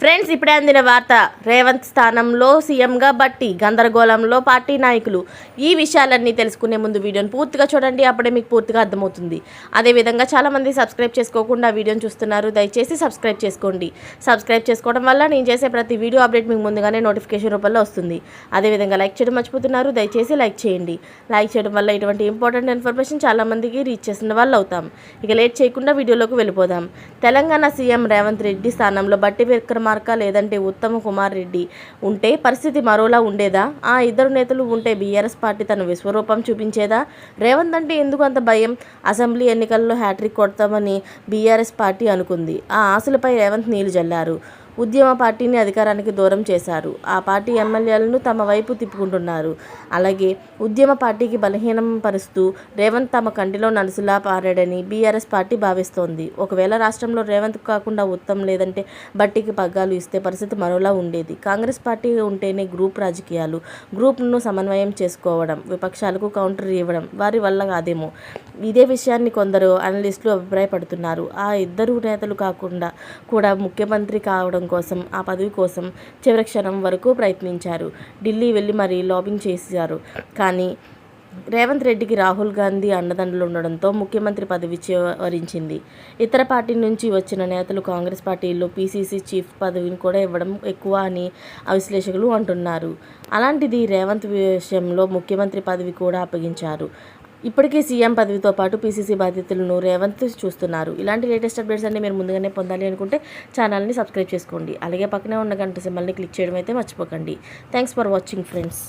Friends ఇప్పుడే అందిన వార్త. రేవంత్ స్థానంలో సీఎంగా బట్టి గందరగోళంలో పార్టీ నాయకులు. ఈ విషయాలన్నీ తెలుసుకునే ముందు వీడియోని పూర్తిగా చూడండి. అప్పుడే మీకు పూర్తిగా అర్థమవుతుంది. అదేవిధంగా చాలామంది సబ్స్క్రైబ్ చేసుకోకుండా వీడియోని చూస్తున్నారు. దయచేసి సబ్స్క్రైబ్ చేసుకోండి. సబ్స్క్రైబ్ చేసుకోవడం వల్ల నేను చేసే ప్రతి వీడియో అప్డేట్ మీకు ముందుగానే నోటిఫికేషన్ రూపంలో వస్తుంది. అదేవిధంగా లైక్ చేయడం మర్చిపోతున్నారు. దయచేసి లైక్ చేయండి. లైక్ చేయడం వల్ల ఇటువంటి ఇంపార్టెంట్ ఇన్ఫర్మేషన్ చాలామందికి రీచ్ చేసిన వాళ్ళు అవుతాం. ఇక లేట్ చేయకుండా వీడియోలోకి వెళ్ళిపోదాం. తెలంగాణ సీఎం రేవంత్ రెడ్డి స్థానంలో బట్టి విక్రమ విక్రమార్క లేదంటే ఉత్తమ కుమార్ రెడ్డి ఉంటే పరిస్థితి మరోలా ఉండేదా? ఆ ఇద్దరు నేతలు ఉంటే బీఆర్ఎస్ పార్టీ తన విశ్వరూపం చూపించేదా? రేవంత్ అంటే ఎందుకు అంత భయం? అసెంబ్లీ ఎన్నికల్లో హ్యాట్రిక్ కొడతామని బీఆర్ఎస్ పార్టీ అనుకుంది. ఆ ఆశలపై రేవంత్ నీళ్ళు జల్లారు. ఉద్యమ పార్టీని అధికారానికి దూరం చేశారు. ఆ పార్టీ ఎమ్మెల్యేలను తమ వైపు తిప్పుకుంటున్నారు. అలాగే ఉద్యమ పార్టీకి బలహీనం పరుస్తూ రేవంత్ తమ కంటిలో నలుసులా పారాడని బీఆర్ఎస్ పార్టీ భావిస్తోంది. ఒకవేళ రాష్ట్రంలో రేవంత్ కాకుండా ఉత్తమ్ లేదంటే బట్టికి పగ్గాలు ఇస్తే పరిస్థితి మరోలా ఉండేది. కాంగ్రెస్ పార్టీ ఉంటేనే గ్రూప్ రాజకీయాలు గ్రూప్ను సమన్వయం చేసుకోవడం విపక్షాలకు కౌంటర్ ఇవ్వడం వారి వల్ల కాదేమో. ఇదే విషయాన్ని కొందరు అనలిస్టులు అభిప్రాయపడుతున్నారు. ఆ ఇద్దరు నేతలు కాకుండా కూడా ముఖ్యమంత్రి కావడం కోసం ఆ పదవి కోసం చివరి క్షణం వరకు ప్రయత్నించారు. ఢిల్లీ వెళ్ళి మరీ లాబింగ్ చేశారు. కానీ రేవంత్ రెడ్డికి రాహుల్ గాంధీ అండదండలు ఉండడంతో ముఖ్యమంత్రి పదవి చివరించింది. ఇతర పార్టీ నుంచి వచ్చిన నేతలు కాంగ్రెస్ పార్టీలో పీసీసీ చీఫ్ పదవిని కూడా ఇవ్వడం ఎక్కువ అని విశ్లేషకులు అంటున్నారు. అలాంటిది రేవంత్ విషయంలో ముఖ్యమంత్రి పదవి కూడా అప్పగించారు. ఇప్పటికే సీఎం పదవితో పాటు పీసీసీ బాధ్యతలను రేవంత్ చూస్తున్నారు. ఇలాంటి లేటెస్ట్ అప్డేట్స్ అన్ని మీరు ముందుగానే పొందాలి అనుకుంటే ఛానల్ని సబ్స్క్రైబ్ చేసుకోండి. అలాగే పక్కనే ఉన్న గంట సింబల్ని క్లిక్ చేయడం అయితే మర్చిపోకండి. Thanks for watching friends